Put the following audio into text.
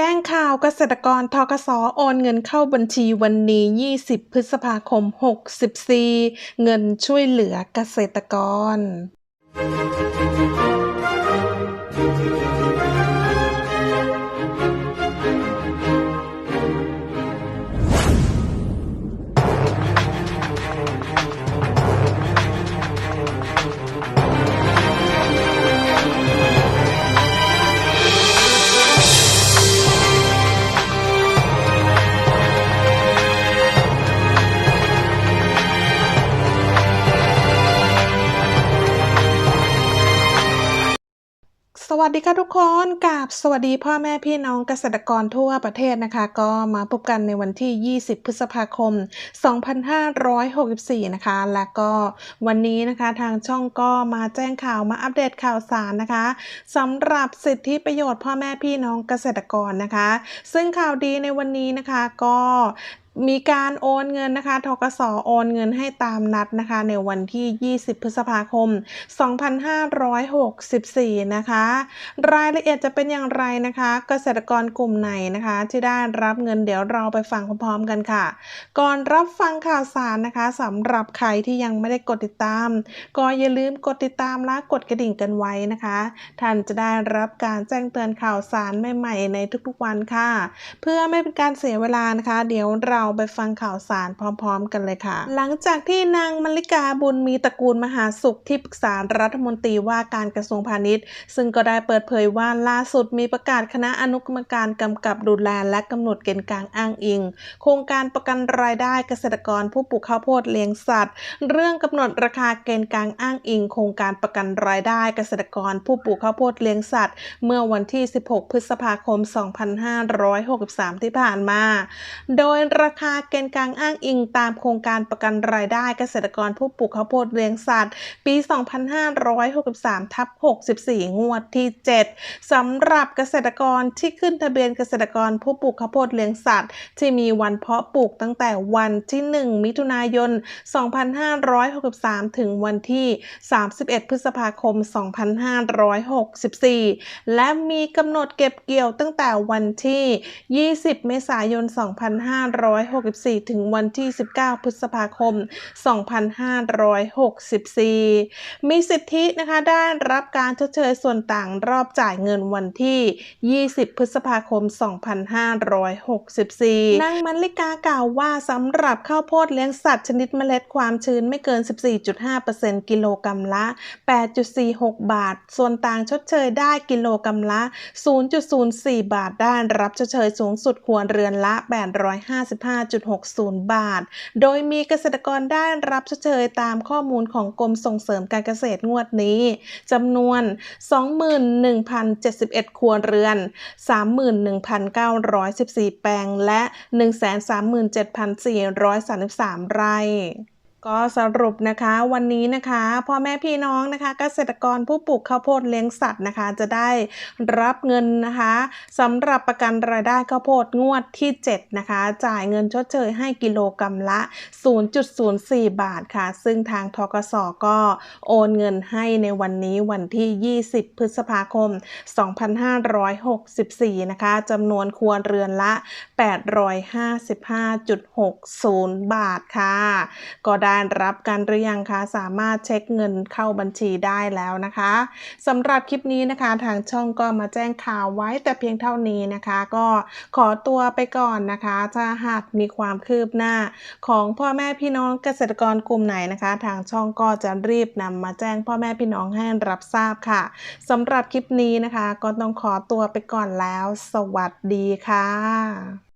แจ้งข่าวเกษตรกรทกสโอนเงินเข้าบัญชีวันนี้ 20 พฤษภาคม 64 เงินช่วยเหลือเกษตรกร วัสดีค่ะทุกคนกับสวัสดีพ่อแม่พี่น้องเกษตรกรทั่วประเทศนะคะ ก็มาพบกันในวันที่ 20 พฤษภาคม 2564 นะคะ และก็วันนี้นะคะทางช่องก็มาแจ้งข่าวมาอัปเดตข่าวสารนะคะสำหรับสิทธิประโยชน์พ่อแม่พี่น้องเกษตรกรนะคะ ซึ่งข่าวดีในวันนี้นะคะก็ มีการโอนเงินนะคะทกสโอนเงินให้ตามนัดนะคะ ในวันที่ 20 พฤษภาคม 2564 นะคะ รายละเอียดจะเป็นอย่างไรนะคะ เกษตรกรกลุ่มไหนนะคะ ที่ได้รับเงินเดี๋ยวเราไปฟังพร้อมๆกันค่ะ ก่อนรับฟังข่าวสารนะคะสำหรับใครที่ยังไม่ได้กดติดตาม ก็อย่าลืมกดติดตามและกดกระดิ่งกันไว้นะคะ ท่านจะได้รับการแจ้งเตือนข่าวสารใหม่ๆ ในทุกๆวันค่ะ เพื่อไม่เป็นการเสียเวลานะคะ เดี๋ยวเราไปฟังข่าวสารพร้อมๆ กันเลยค่ะ หลังจากที่นางมลิกาบุญมีตระกูลมหาสุขที่ปรึกษารัฐมนตรีว่าการกระทรวงพาณิชย์ ซึ่งก็ได้เปิดเผยว่าล่าสุดมีประกาศคณะอนุกรรมการกำกับดูแลและกำหนดเกณฑ์กลางอ้างอิง โครงการประกันรายได้เกษตรกรผู้ปลูกข้าวโพดเลี้ยงสัตว์ เรื่องกำหนดราคาเกณฑ์กลางอ้างอิง โครงการประกันรายได้เกษตรกรผู้ปลูกข้าวโพดเลี้ยงสัตว์ เมื่อวันที่ 16 พฤษภาคม 2563 ที่ผ่านมา โดยราคาเกณฑ์กลางอ้างอิงตามโครงการประกันรายได้เกษตรกรผู้ปลูกข้าวโพดเลี้ยงสัตว์ ปี 2563ทับ64 งวดที่ 7สำหรับเกษตรกรที่ขึ้นทะเบียนเกษตรกรผู้ปลูกข้าวโพดเลี้ยงสัตว์ ที่มีวันเพาะปลูกตั้งแต่วันที่ 1 มิถุนายน 2563 ถึงวันที่ 31 พฤษภาคม 2564 และมีกำหนดเก็บเกี่ยวตั้งแต่วันที่ 20 เมษายน 256 2564 ถึงวันที่ 19 พฤษภาคม 2564 มีสิทธินะคะได้รับการชดเชยส่วนต่างรอบจ่ายเงินวันที่ 20 พฤษภาคม 2564 นางมันลิกากล่าวว่าสำหรับข้าวโพดเลี้ยงสัตว์ชนิดเมล็ดความชื้นไม่เกิน 14.5%กิโลกรัมละ 8.46 บาท ส่วนต่างชดเชยได้กิโลกรัมละ 0.04 บาทได้รับชดเชยสูงสุดควรเรือนละ 855 855.60 บาท โดยมีเกษตรกรได้รับชดเชยตามข้อมูลของกรมส่งเสริมการเกษตรงวดนี้จำนวน 21,071 ครัวเรือน 31,914 แปลง และ 137,433 ไร่ ก็สรุปนะคะวันนี้นะคะพ่อแม่พี่น้องนะคะ เกษตรกรผู้ปลูกข้าวโพดเลี้ยงสัตว์นะคะ จะได้รับเงินนะคะสำหรับประกันรายได้ข้าวโพดงวดที่ 7 นะคะ จ่ายเงินชดเชยให้กิโลกรัมละ 0.04 บาทค่ะ ซึ่งทางทกสก็โอนเงินให้ในวันนี้วันที่ 20 พฤษภาคม 2564 นะคะจำนวนครัวเรือนละ 855.60 บาทค่ะก็ได้รับการหรือยังคะ สามารถเช็คเงินเข้าบัญชีได้แล้วนะคะสำหรับคลิปนี้นะคะทางช่องก็มาแจ้งข่าวไว้แต่เพียงเท่านี้นะคะ ก็ขอตัวไปก่อนนะคะ ถ้าหากมีความคืบหน้า ของพ่อแม่พี่น้องเกษตรกรกลุ่มไหนนะคะ ทางช่องก็จะรีบนำมาแจ้งพ่อแม่พี่น้องให้รับทราบค่ะสำหรับคลิปนี้นะคะ ก็ต้องขอตัวไปก่อนแล้ว สวัสดีค่ะ